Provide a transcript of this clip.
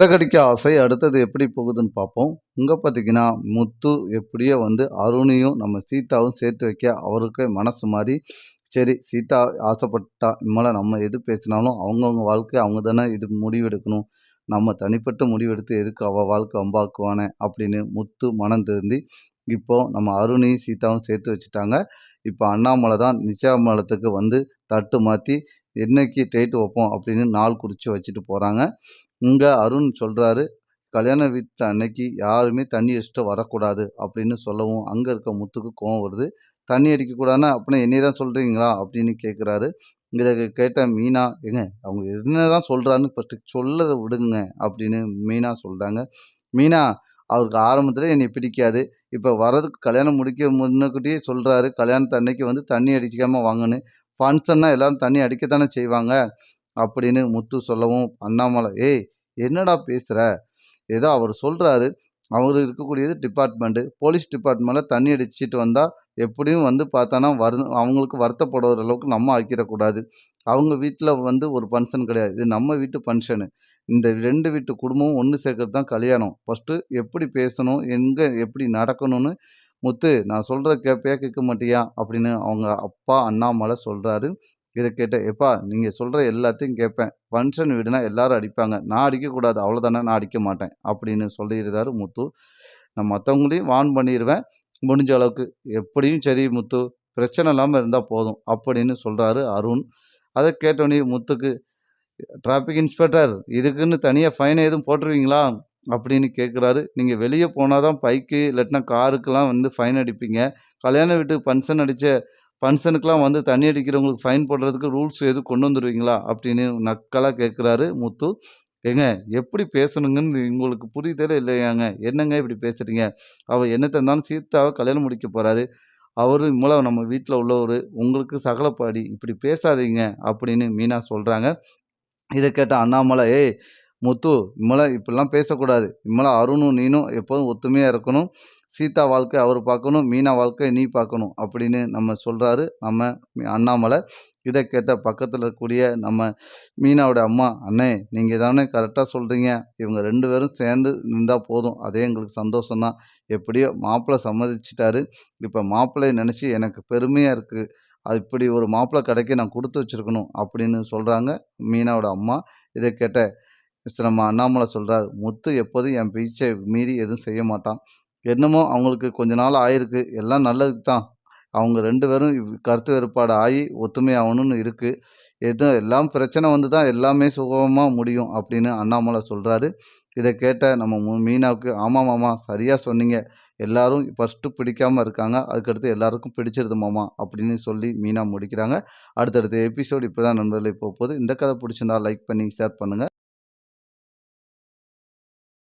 சிறகடிக்க ஆசை அடுத்தது எப்படி போகுதுன்னு பார்ப்போம். இங்கே பார்த்தீங்கன்னா, முத்து எப்படியோ வந்து அருணையும், நம்ம சீதாவும் சேர்த்து வைக்க அவருக்கு மனசு மாதிரி சரி சீதா ஆசைப்பட்டா, இனிமேல நம்ம எது பேசினாலும் அவங்கவுங்க வாழ்க்கை அவங்க தானே இது முடிவெடுக்கணும். நம்ம தனிப்பட்ட முடிவெடுத்து எதுக்கு அவள் வாழ்க்கை அம்பாக்குவானே அப்படின்னு முத்து மனம் திருந்தி, இப்போ நம்ம அருணையும், சீதாவும் சேர்த்து வச்சுட்டாங்க. இப்போ அண்ணாமலை தான் நிச்சயமலத்துக்கு வந்து தட்டு மாற்றி என்னைக்கு டேட் வைப்போம் அப்படின்னு நாள் குறித்து வச்சுட்டு போகிறாங்க இங்கே அருண் சொல்கிறாரு கல்யாண வீட்டு அன்னைக்கு யாருமே தண்ணி அடிச்சுட்டு வரக்கூடாது அப்படின்னு சொல்லவும், அங்கே இருக்க முத்துக்கு கோவம் வருது. தண்ணி அடிக்கக்கூடாதுன்னா, அப்படின்னா என்னைய தான் சொல்கிறீங்களா அப்படின்னு கேட்குறாரு. இதை கேட்ட மீனா, ஏங்க அவங்க என்ன தான் சொல்கிறான்னு ஃபஸ்ட்டு சொல்ல விடுங்க அப்படின்னு மீனா சொல்கிறாங்க மீனா, அவருக்கு ஆரம்பத்தில் என்னை பிடிக்காது. இப்போ வரதுக்கு கல்யாணம் முடிக்க முன்னக்கூட்டியே சொல்கிறாரு கல்யாணத்து அன்னைக்கு வந்து தண்ணி அடிச்சிக்காமல் வாங்கன்னு. ஃபங்க்ஷன்னா எல்லாரும் தண்ணி அடிக்கத்தானே செய்வாங்க. அப்படின்னு முத்து சொல்லவும், அண்ணாமலை, ஏய் என்னடா பேசுகிற ஏதோ அவர் சொல்கிறாரு அவர் இருக்கக்கூடியது டிபார்ட்மெண்ட்டு போலீஸ் டிபார்ட்மெண்ட்டில் தண்ணி அடிச்சுட்டு வந்தால் எப்படியும் வந்து பார்த்தானா வரு அவங்களுக்கு வருத்தப்படுற அளவுக்கு நம்ம ஆக்கிடக்கூடாது அவங்க வீட்டில் வந்து ஒரு ஃபங்க்ஷன் கிடையாது. இது நம்ம வீட்டு ஃபங்க்ஷனு இந்த ரெண்டு வீட்டு குடும்பமும் ஒன்று சேர்க்கறது தான் கல்யாணம். ஃபஸ்ட்டு எப்படி பேசணும்? எங்கே எப்படி நடக்கணும்னு முத்து நான் சொல்கிற கேட்பியா? கேட்க மாட்டியா? அப்படின்னு அவங்க அப்பா அண்ணாமலை சொல்கிறாரு இதை கேட்டேன் எப்பா நீங்கள் சொல்கிற எல்லாத்தையும் கேட்பேன். ஃபங்க்ஷன் வீடுனா எல்லாரும் அடிப்பாங்க. நான் அடிக்கக்கூடாது. அவ்வளோதானே நான் அடிக்க மாட்டேன். அப்படின்னு சொல்லியிருக்காரு முத்து. நான் மற்றவங்களையும் வார்ன் பண்ணிடுவேன் முடிஞ்ச அளவுக்கு. எப்படியும் சரி முத்து, பிரச்சனை இல்லாமல் இருந்தால் போதும். அப்படின்னு சொல்கிறாரு அருண். அதை கேட்டோடனே முத்துக்கு, டிராஃபிக் இன்ஸ்பெக்டர் இதுக்குன்னு தனியாக ஃபைன் எதுவும் போட்டுருவீங்களா? அப்படின்னு கேட்குறாரு. நீங்கள் வெளியே போனால் தான் பைக்கு இல்லாட்டினா காருக்கெலாம் வந்து ஃபைன் அடிப்பீங்க. கல்யாண வீட்டுக்கு ஃபங்க்ஷன் அடித்த ஃபங்க்ஷனுக்கெலாம் வந்து தண்ணி அடிக்கிறவங்களுக்கு ஃபைன் போடுறதுக்கு ரூல்ஸ் எதுவும் கொண்டு வந்துடுவீங்களா அப்படின்னு நக்கலாக கேட்குறாரு முத்து. ஏங்க எப்படி பேசணுங்கன்னு உங்களுக்கு புரியுதலே இல்லையாங்க? என்னங்க இப்படி பேசுறீங்க? அவள் என்னத்தை இருந்தாலும் சீத்தாவை கல்யாணம் முடிக்க போகிறாரு அவர் மூலம் நம்ம வீட்டில் உள்ளவர் உங்களுக்கு சகலப்பாடி. இப்படி பேசாதீங்க அப்படின்னு மீனா சொல்கிறாங்க இதை கேட்ட அண்ணாமலை, ஏய் முத்து இனிமேல இப்படிலாம் பேசக்கூடாது. இனிமேல அருணும் நீனும் எப்போதும் ஒத்துமையாக இருக்கணும். சீதா வாழ்க்கை அவர் பார்க்கணும். மீனா வாழ்க்கை நீ பார்க்கணும். அப்படின்னு நம்ம சொல்கிறாரு நம்ம அண்ணாமலை. இதை கேட்ட பக்கத்தில் இருக்கக்கூடிய நம்ம மீனாவோட அம்மா, அண்ணே நீங்கள் தானே கரெக்டாக சொல்கிறீங்க இவங்க ரெண்டு பேரும் சேர்ந்து இருந்தால் போதும். அதே எங்களுக்கு சந்தோஷம் தான். எப்படியோ மாப்பிள்ளை சம்மதிச்சிட்டாரு இப்போ மாப்பிள்ளைய நினச்சி எனக்கு பெருமையாக இருக்குது அது இப்படி ஒரு மாப்பிள்ளை கடைக்கு நான் கொடுத்து வச்சிருக்கணும். அப்படின்னு சொல்கிறாங்க மீனாவோட அம்மா. இதை கேட்ட நம்ம அண்ணாமலை சொல்கிறார் முத்து எப்போதும் என் பேச்ச மீறி எதுவும் செய்ய மாட்டான். என்னமோ அவங்களுக்கு கொஞ்ச நாள் ஆயிருக்கு. எல்லாம் நல்லதுக்கு தான். அவங்க ரெண்டு பேரும் கருத்து வேறுபாடு ஆயி ஒத்துமையாகணும்னு இருக்குது எதுவும் எல்லாம் பிரச்சனை வந்து தான் எல்லாமே சுகமாக முடியும். அப்படின்னு அண்ணாமலை சொல்கிறாரு இதை கேட்ட நம்ம மீனாவுக்கு, ஆமாம் மாமா சரியாக சொன்னீங்க. எல்லாரும் ஃபஸ்ட்டு பிடிக்காமல் இருக்காங்க. அதுக்கடுத்து எல்லாருக்கும் பிடிச்சிருது மாமா. அப்படின்னு சொல்லி மீனா முடிக்கிறாங்க. அடுத்தடுத்த தான் இப்படிதான் இப்போ போகுது இந்த கதை பிடிச்சிருந்தா லைக் பண்ணி ஷேர் பண்ணுங்கள்